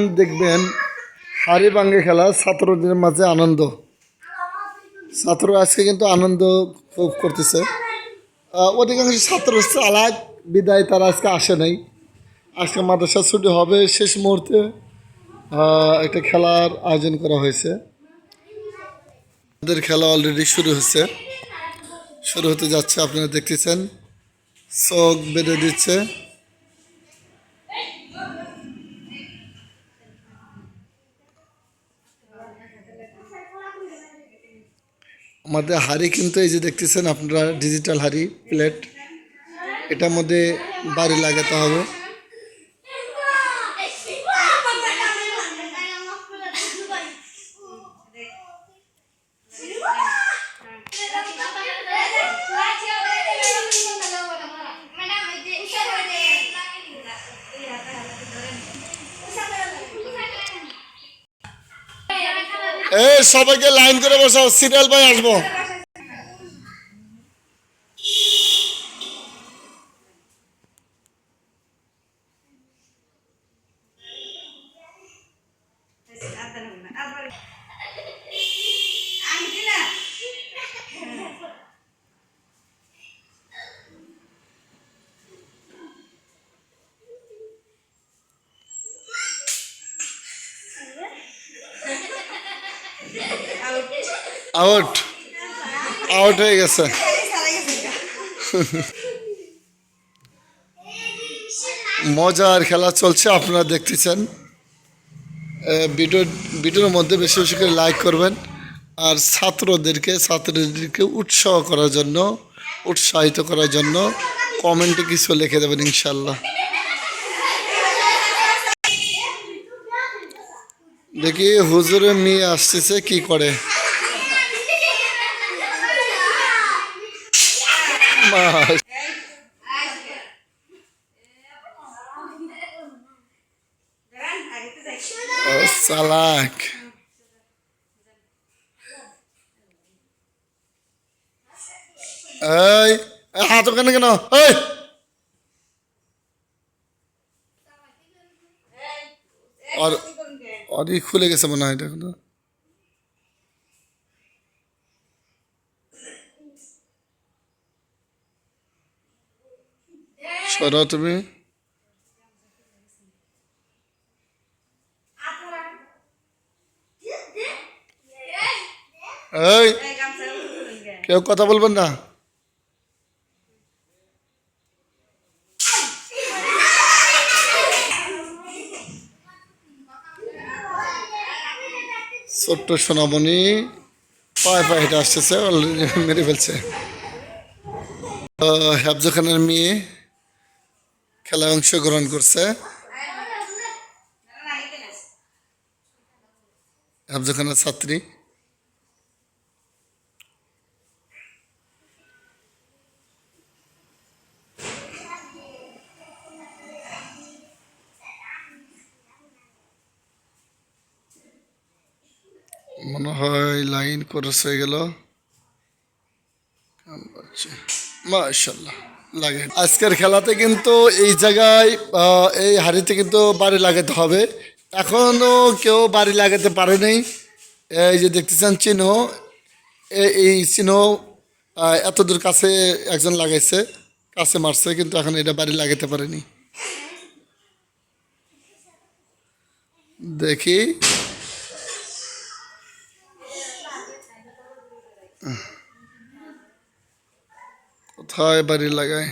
দেখবেন, হাড়ি ভাঙ্গে খেলা ছাত্রদের মাঝে আনন্দ। ছাত্র আজকে কিন্তু আনন্দ খুব করতেছে। অধিকাংশ ছাত্র চালাক বিদায় তারা আজকে আসে নাই। আজকে মাদ্রাসা ছুটি হবে, শেষ মুহূর্তে একটা খেলার আয়োজন করা হয়েছে। আমাদের খেলা অলরেডি শুরু হয়েছে। শুরু হতে যাচ্ছে, আপনারা দেখতেছেন। চোখ বেঁধে দিচ্ছে। আমাদের হাড়ি কিন্তু এই যে দেখতেছেন আপনারা ডিজিটাল হাড়ি প্লেট এটার মধ্যে বাড়ি লাগাতে হবে। এই সবাইকে লাইন করে বসাও সিরিয়াল পাই আসব। আউট। আউট হয়ে গেছে। মজার খেলা চলছে, আপনারা দেখতেছেন। ভিডিও, ভিডিওর মধ্যে বেশি বেশি করে লাইক করবেন। আর ছাত্রদেরকে ছাত্রদেরকে উৎসাহ করার জন্য, উৎসাহিত করার জন্য কমেন্টে কিছু লিখে দেবেন ইনশাল্লাহ দেখি হুজুরে মেয়ে আসতেছে, কি করে? মা- চালাক এই হাত ওখানে কেন এই আর খুলে গেছে মনে হয় দেখো তো সরাও তুমি এই কেউ কথা বলবেন না? ছোট্ট সোনামণি পায়ে পায়ে আসতেছে অলরেডি মেরে ফেলছে। আহ, খানের মেয়ে। খেলায় অংশগ্রহণ করছে। হেফজা খানের ছাত্রী। মনে হয় লাইন ক্রস হয়ে গেল। মাশাল্লাহ লাগে। আজকের খেলাতে কিন্তু এই জায়গায় এই হাড়িতে কিন্তু বাড়ি লাগাতে হবে। এখনও কেউ বাড়ি লাগাতে পারে নাই। এই যে দেখতেছেন চিহ্ন এই চিহ্ন এত দূর কাছে একজন লাগাইছে, কাছে মারছে, কিন্তু এখন এটা বাড়ি লাগাতে পারেনি। দেখি। কোথায় বাড়ি লাগায়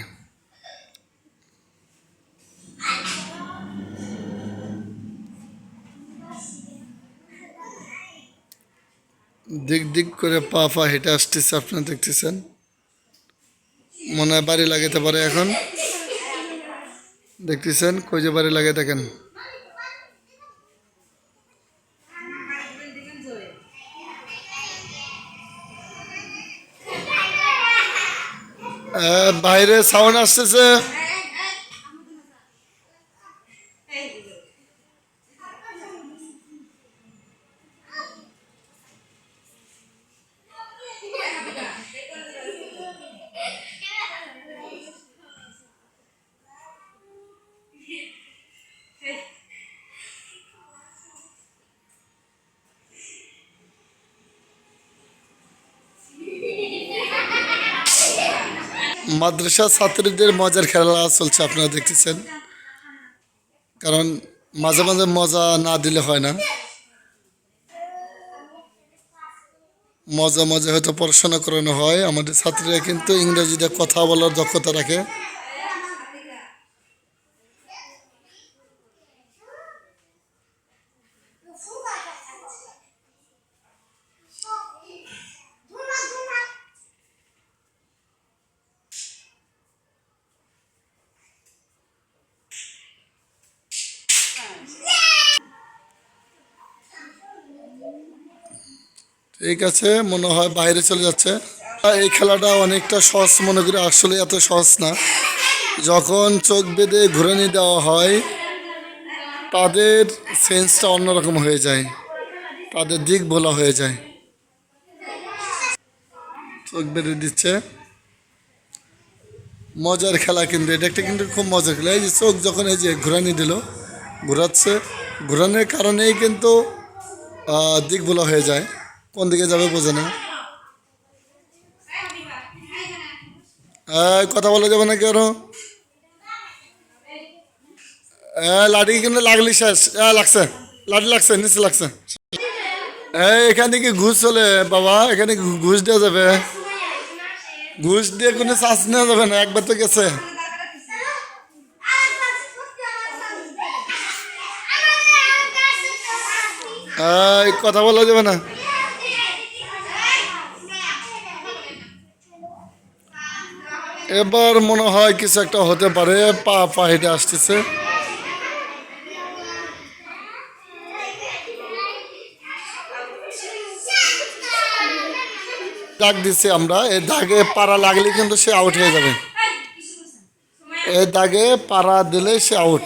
দিক দিক করে পা পা হেঁটে আসতেছে, আপনারা দেখতেছেন? মনে হয় বাড়ি লাগাতে পারে এখন। দেখতেছেন? কই যে বাড়ি লাগাই দেখেন বাইরে সাউন্ড আসতেছে। মাদ্রাসা ছাত্রীদের মজার খেলা চলছে, আপনারা দেখতেছেন। কারণ মাঝে মাঝে মজা না দিলে হয় না। মজা মজা হয়তো পড়াশোনা করানো হয়। আমাদের ছাত্রীরা কিন্তু ইংরেজিতে কথা বলার দক্ষতা রাখে। ঠিক আছে মনে হয় বাইরে চলে যাচ্ছে। এই খেলাটা অনেকটা সহজ মনে করি, আসলে এত সহজ না। যখন চোখ বেঁধে ঘুরানি দেওয়া হয়, তাদের সেন্সটা অন্যরকম হয়ে যায়। তাদের দিক ভোলা হয়ে যায়। চোখ বেঁধে দিচ্ছে। মজার খেলা কিন্তু, এটা একটা কিন্তু খুব মজার খেলা। এই যে চোখ যখন এই যে ঘুরানি দিল, ঘোরাচ্ছে, ঘুরানোর কারণেই কিন্তু দিক ভোলা হয়ে যায়। কোন দিকে যাবে বোঝে না। কথা বলা যাবে না কেন লাঠি কিন্তু লাগলি শেষ? লাগছে। লাঠি লাগছে, নিচে লাগছে। এখানে কি ঘুষ চলে, বাবা। এখানে ঘুষ দেওয়া যাবে। ঘুষ দিয়ে কোনো চাষ নেওয়া যাবে না, একবার তো গেছে। কথা বলা যাবে না। এবার মনে হয় কিছু একটা হতে পারে, পা পা হেঁটে আসতেছে। ডাক দিচ্ছি আমরা, এই দাগে পাড়া লাগলে কিন্তু সে আউট হয়ে যাবে। এই দাগে পাড়া দিলে সে আউট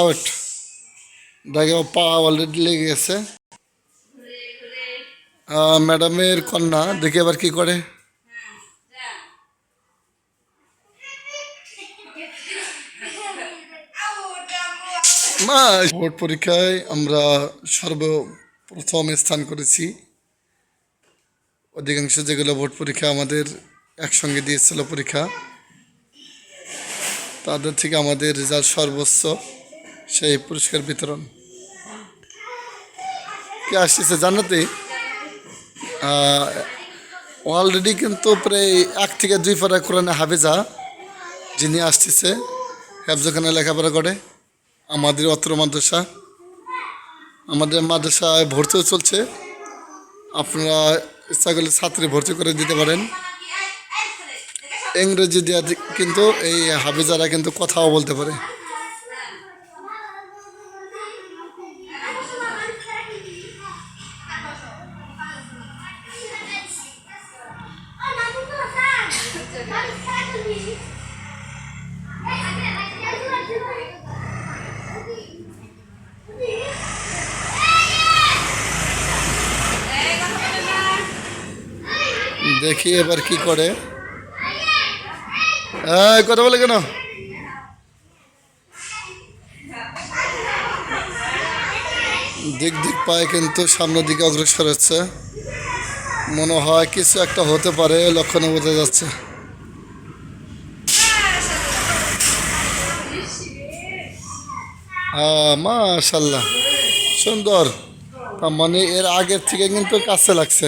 আউট। দাগে ও পা অলরেডি লেগে গেছে। ম্যাডামের কন্যা, দেখে এবার কি করে। মা, বোর্ড পরীক্ষায় আমরা সর্বপ্রথম স্থান করেছি। অধিকাংশ যেগুলো বোর্ড পরীক্ষা আমাদের একসঙ্গে দিয়েছিল পরীক্ষা, তাদের থেকে আমাদের রেজাল্ট সর্বোচ্চ। সেই পুরস্কার বিতরণ। কে আসতেছে জানাতে অলরেডি কিন্তু প্রায় এক থেকে দুই পারা কোরআনে হাফেজা যিনি আসতেছে হেফজখানে লেখাপড়া করে। আমাদের অত্র মাদ্রাসা। আমাদের মাদ্রাসায় ভর্তিও চলছে। আপনারা ইচ্ছা করলে ছাত্রী ভর্তি করে দিতে পারেন। ইংরেজি দেওয়া কিন্তু এই হাফেজারা কিন্তু কথাও বলতে পারে। দেখি এবার কি করে। এই, কথা বলে কেন? দিক দিক পায়ে কিন্তু সামনের দিকে অগ্রসর হচ্ছে। মনে হয় কিছু একটা হতে পারে লক্ষণে বোঝা যাচ্ছে। হ্যাঁ মাশাল্লাহ সুন্দর। তার মানে এর আগের থেকে কিন্তু কাছে লাগছে।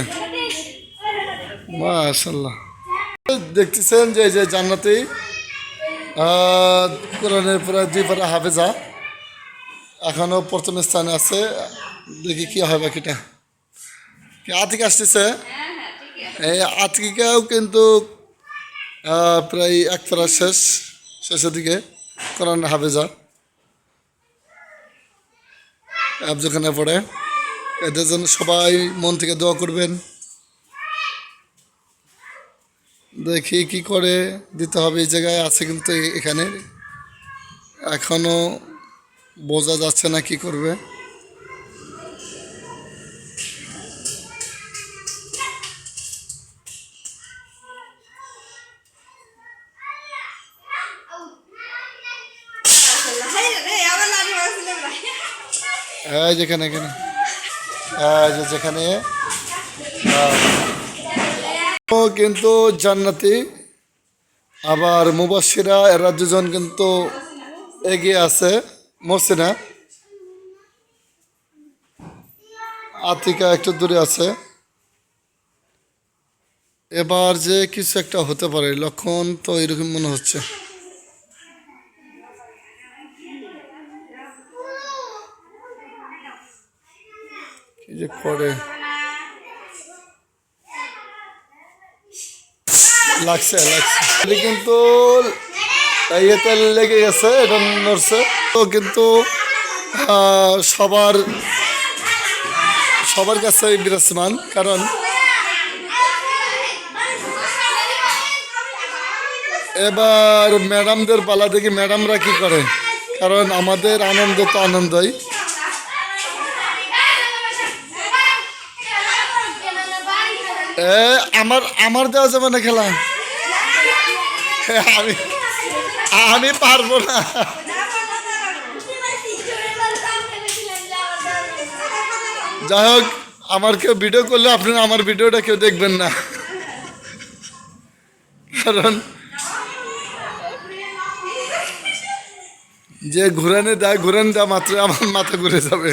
মাশাল্লাহ দেখতেছেন যে যে জান্নাতি কোরআনের প্রায় দুই পারা হাফেজা। এখনও প্রথম স্থানে আছে। দেখি কি হয় বাকিটা। আতিক আসতেছে? এই আতিকাও কিন্তু প্রায় এক পারা শেষ, শেষের দিকে কোরআন হাফেজা। অ্যাপ যেখানে পড়ে। এদের জন্য সবাই মন থেকে দোয়া করবেন। দেখি কি করে দিতে হবে, এই জায়গায় আছে কিন্তু এখানে। এখনও বোঝা যাচ্ছে না কি করবে। যেখানে, এখানে। যেখানে। কিন্তু জান্নাতি, আবার মুবাসিরা এরা দুজন কিন্তু এগিয়ে আছে মসিনা আতিকা একটু দূরে আছে। এবার যে কিছু একটা হতে পারে, লক্ষণ তো এরকম মনে হচ্ছে। কি যে করে। লাগছে লাগছে। এটা কিন্তু ইয়েতে লেগে গেছে, এটা নড়ছে। তো কিন্তু সবার সবার কাছে বিরাজমান, কারণ এবার ম্যাডামদের পালা দেখি ম্যাডামরা কি করে? কারণ আমাদের আনন্দ তো আনন্দই। আমার আমার দেওয়া যাবে না খেলা? আমি আমি পারব না। যাই হোক, আমার কেউ ভিডিও করলে আপনারা আমার ভিডিওটা কেউ দেখবেন না। কারণ যে ঘুরানে দেয় ঘুরান দেওয়া মাত্র আমার মাথা ঘুরে যাবে।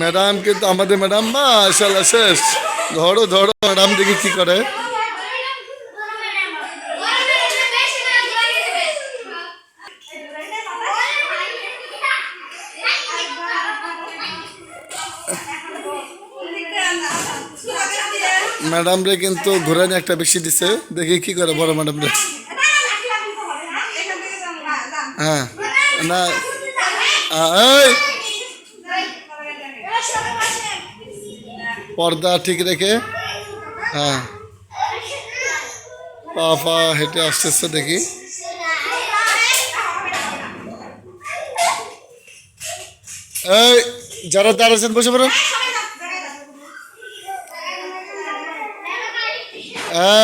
ম্যাডাম কিন্তু আমাদের ম্যাডাম মাশাল্লাহ শেষ। ধরো ধরো ম্যাডাম দেখি কি করে। ম্যাডাম রে কিন্তু ঘুরানি একটা বেশি দিছে। দেখি কি করে বড় ম্যাডাম রে। হ্যাঁ। না পর্দা ঠিক রেখে হ্যাঁ। পা পা হেঁটে আসতেছে দেখি। এই, যারা দাঁড়াচ্ছেন বসে পড়েন।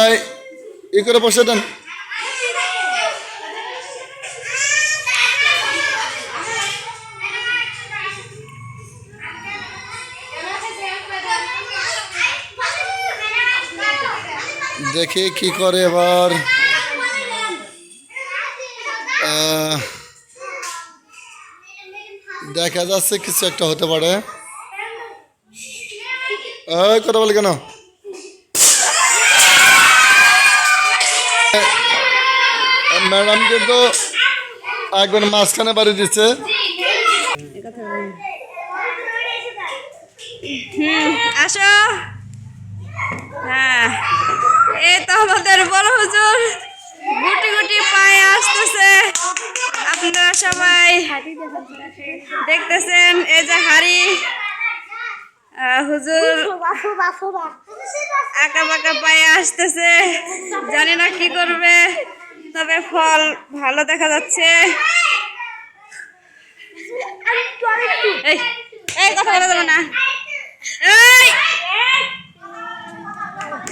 এই, ই করে বসে দেন। দেখি কি করে এবার। দেখা যাচ্ছে কিছু একটা হতে পারে। কথা বলে কেন? ম্যাডাম কিন্তু একবার মাঝখানে বাড়ি দিচ্ছে। আসো। হ্যাঁ এই তো আমাদের বড় হুজুর গুটি গুটি পায়ে আসতেছে। আপনারা সবাই দেখতেছেন এই যে হাড়ি। হুজুর আঁকা বাঁকা পায়ে আসতেছে। জানি না কি করবে, তবে ফল ভালো দেখা যাচ্ছে। এই কথা বলা যাবে না।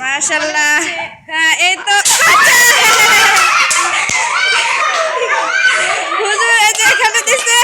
মাশাল্লাহ হ্যাঁ এই তো হুজুর এই যে এখানে দিছে।